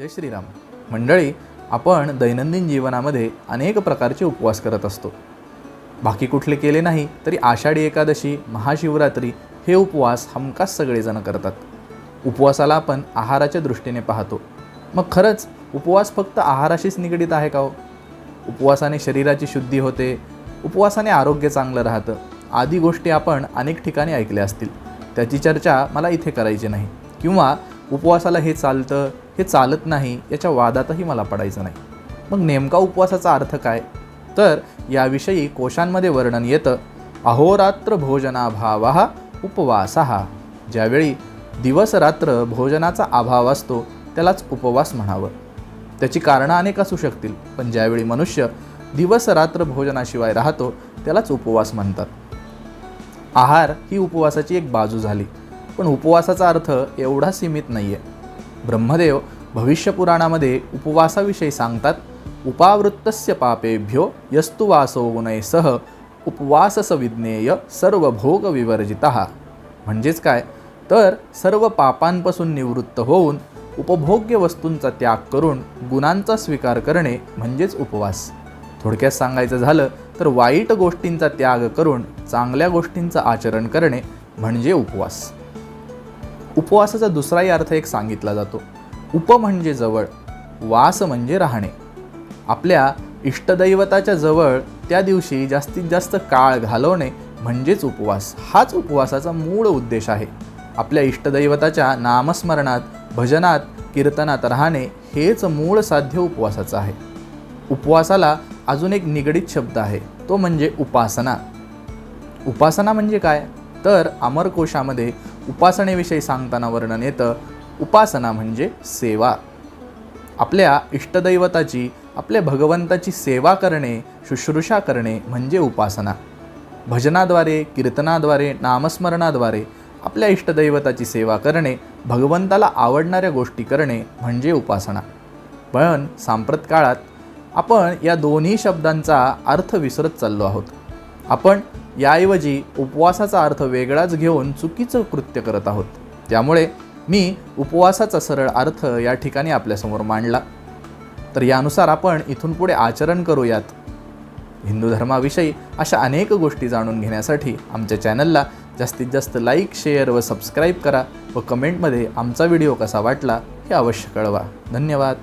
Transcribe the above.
जय श्रीराम. मंडळी आपण दैनंदिन जीवनामध्ये अनेक प्रकारचे उपवास करत असतो. बाकी कुठले केले नाही तरी आषाढी एकादशी महाशिवरात्री हे उपवास हमखास सगळेजण करतात. उपवासाला आपण आहाराच्या दृष्टीने पाहतो. मग खरंच उपवास फक्त आहाराशीच निगडीत आहे का हो? उपवासाने शरीराची शुद्धी होते उपवासाने आरोग्य चांगलं राहतं आदी गोष्टी आपण अनेक ठिकाणी ऐकल्या असतील. त्याची चर्चा मला इथे करायची नाही. किंवा उपवासाला हे चालतं हे चालत नाही याच्या वादातही मला पडायचं नाही. मग नेमका उपवासाचा अर्थ काय? तर याविषयी कोशांमध्ये वर्णन येतं अहोरात्र भोजनाभावा उपवासा. ज्यावेळी दिवसरात्र भोजनाचा अभाव असतो त्यालाच उपवास म्हणावं. त्याची कारणं अनेक असू शकतील पण ज्यावेळी मनुष्य दिवसरात्र भोजनाशिवाय राहतो त्यालाच उपवास म्हणतात. आहार ही उपवासाची एक बाजू झाली. पण उपवासाचा अर्थ एवढा सीमित नाही आहे ब्रह्मदेव भविष्यपुराणामध्ये उपवासाविषयी सांगतात उपावृत्तस्य पापेभ्यो यस्तु वासो गुणै उपवासस विज्ञेय सर्व भोग विवर्जिता म्हणजेच काय? तर सर्व पापांपासून निवृत्त होऊन उपभोग्य वस्तूंचा त्याग करून गुणांचा स्वीकार करणे म्हणजेच उपवास. थोडक्यात सांगायचं झालं तर वाईट गोष्टींचा त्याग करून चांगल्या गोष्टींचं आचरण करणे म्हणजे उपवास. उपवासाचा दुसराही अर्थ एक सांगितला जातो. उप म्हणजे जवळ वास म्हणजे राहणे. आपल्या इष्टदैवताच्या जवळ त्या दिवशी जास्तीत जास्त काळ घालवणे म्हणजेच उपवास. हाच उपवासाचा मूळ उद्देश आहे. आपल्या इष्टदैवताच्या नामस्मरणात भजनात कीर्तनात राहणे हेच मूळ साध्य उपवासाचं आहे. उपवासाला अजून एक निगडीत शब्द आहे तो म्हणजे उपासना. उपासना म्हणजे काय? तर अमरकोशामध्ये उपासनेविषयी सांगताना वर्णन येतं उपासना म्हणजे सेवा. आपल्या इष्टदैवताची आपल्या भगवंताची सेवा करणे शुश्रूषा करणे म्हणजे उपासना. भजनाद्वारे कीर्तनाद्वारे नामस्मरणाद्वारे आपल्या इष्टदैवताची सेवा करणे भगवंताला आवडणाऱ्या गोष्टी करणे म्हणजे उपासना. पण सांप्रत काळात आपण या दोन्ही शब्दांचा अर्थ विसरत चाललो आहोत. आपण याऐवजी उपवासाचा अर्थ वेगळाच घेऊन चुकीचं कृत्य करत आहोत. त्यामुळे मी उपवासाचा सरळ अर्थ या ठिकाणी आपल्यासमोर मांडला. तर यानुसार आपण इथून पुढे आचरण करूयात. हिंदू धर्माविषयी अशा अनेक गोष्टी जाणून घेण्यासाठी आमच्या चॅनलला जास्तीत जास्त लाईक शेअर व सबस्क्राईब करा व कमेंटमध्ये आमचा व्हिडिओ कसा वाटला हे अवश्य कळवा. धन्यवाद.